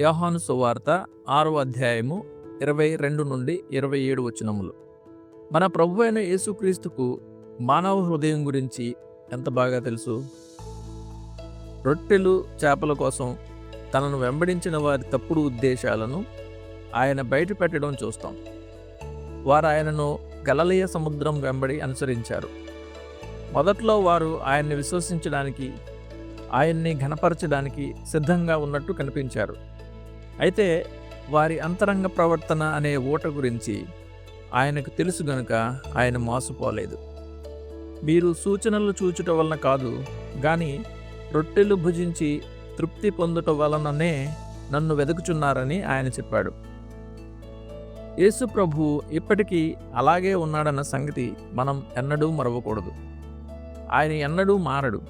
యోహాను సువార్త ఆరో అధ్యాయము ఇరవై రెండు నుండి ఇరవై ఏడు వచనములు. మన ప్రభు అయిన యేసుక్రీస్తుకు మానవ హృదయం గురించి ఎంత బాగా తెలుసు? రొట్టెలు చేపల కోసం తనను వెంబడించిన వారి తప్పుడు ఉద్దేశాలను ఆయన బయట పెట్టడం చూస్తాం. వారు ఆయనను గలలీయ సముద్రం వెంబడి అనుసరించారు. మొదట్లో వారు ఆయన్ని విశ్వసించడానికి ఆయన్ని ఘనపరచడానికి సిద్ధంగా ఉన్నట్టు కనిపించారు. అయితే వారి అంతరంగ ప్రవర్తన అనే ఓట గురించి ఆయనకు తెలుసు గనుక ఆయన మోసపోలేదు. మీరు సూచనలు చూచుట వలన కాదు కానీ రొట్టెలు భుజించి తృప్తి పొందుట వలననే నన్ను వెతుకుచున్నారని ఆయన చెప్పాడు. యేసు ప్రభు ఇప్పటికీ అలాగే ఉన్నాడన్న సంగతి మనం ఎన్నడూ మరవకూడదు. ఆయన ఎన్నడూ మారడు.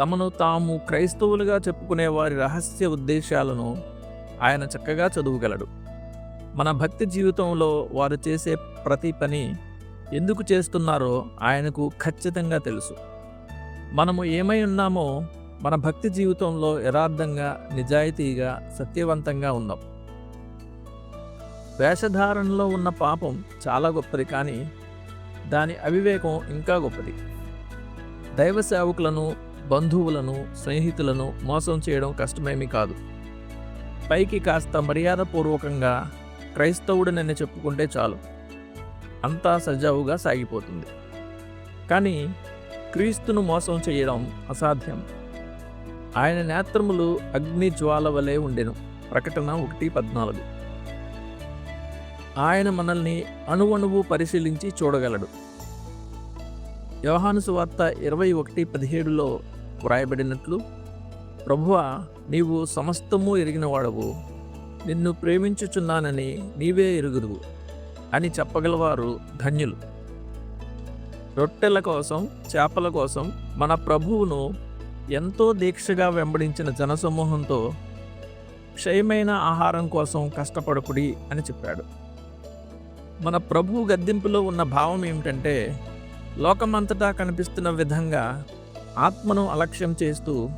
తమను తాము క్రైస్తవులుగా చెప్పుకునే వారి రహస్య ఉద్దేశాలను ఆయన చక్కగా చదువుగలడు. మన భక్తి జీవితంలో వారు చేసే ప్రతి పని ఎందుకు చేస్తున్నారో ఆయనకు ఖచ్చితంగా తెలుసు. మనము ఏమై ఉన్నామో మన భక్తి జీవితంలో యథార్థంగా నిజాయితీగా సత్యవంతంగా ఉన్నాం. వేషధారణలో ఉన్న పాపం చాలా గొప్పది కానీ దాని అవివేకం ఇంకా గొప్పది. దైవ సేవకులను బంధువులను స్నేహితులను మోసం చేయడం కష్టమేమీ కాదు. పైకి కాస్త మర్యాదపూర్వకంగా క్రైస్తవుడనని చెప్పుకుంటే చాలు. అంతా సజావుగా సాగిపోతుంది. కానీ క్రీస్తును మోసం చేయడం అసాధ్యం. ఆయన నేత్రములు అగ్ని జ్వాల వలె ఉండెను. ప్రకటన ఒకటి పద్నాలుగు. ఆయన మనల్ని అణువణువు పరిశీలించి చూడగలడు. యోహాను సువార్త ఇరవై ఒకటి పదిహేడులో వ్రాయబడినట్లు ప్రభువ నీవు సమస్తము ఎరిగినవాడవు. నిన్ను ప్రేమించుచున్నానని నీవే ఎరుగుదువు అని చెప్పగలవారు ధన్యులు. రొట్టెల కోసం చేపల కోసం మన ప్రభువును ఎంతో దీక్షగా వెంబడించిన జనసమూహంతో క్షయమైన ఆహారం కోసం కష్టపడకుడి అని చెప్పాడు. మన ప్రభువు గద్దింపులో ఉన్న భావం ఏమిటంటే లోకమంతటా కనిపిస్తున్న విధంగా ఆత్మను అలక్ష్యం చేస్తూ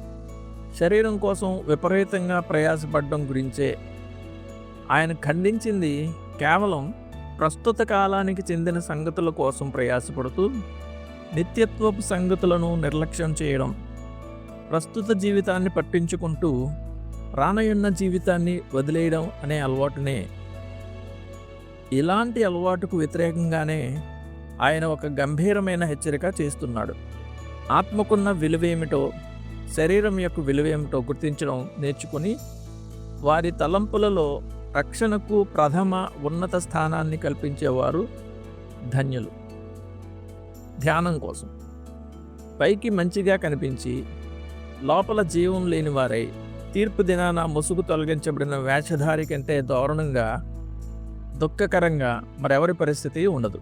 శరీరం కోసం విపరీతంగా ప్రయాసపడడం గురించే ఆయన ఖండించింది కేవలం ప్రస్తుత కాలానికి చెందిన సంగతుల కోసం ప్రయాసపడుతూ నిత్యత్వపు సంగతులను నిర్లక్ష్యం చేయడం ప్రస్తుత జీవితాన్ని పట్టించుకుంటూ రానయున్న జీవితాన్ని వదిలేయడం అనే అలవాటునే. ఇలాంటి అలవాటుకు వ్యతిరేకంగానే ఆయన ఒక గంభీరమైన హెచ్చరిక చేస్తున్నాడు. ఆత్మకున్న విలువేమిటో శరీరం యొక్క విలువ ఏమిటో గుర్తించడం నేర్చుకుని వారి తలంపులలో రక్షణకు ప్రథమ ఉన్నత స్థానాన్ని కల్పించేవారు ధన్యులు. ధ్యానం కోసం. పైకి మంచిగా కనిపించి లోపల జీవం లేని వారై తీర్పు దినాన ముసుగు తొలగించబడిన వేషధారి కంటే దారుణంగా దుఃఖకరంగా మరెవరి పరిస్థితి ఉండదు.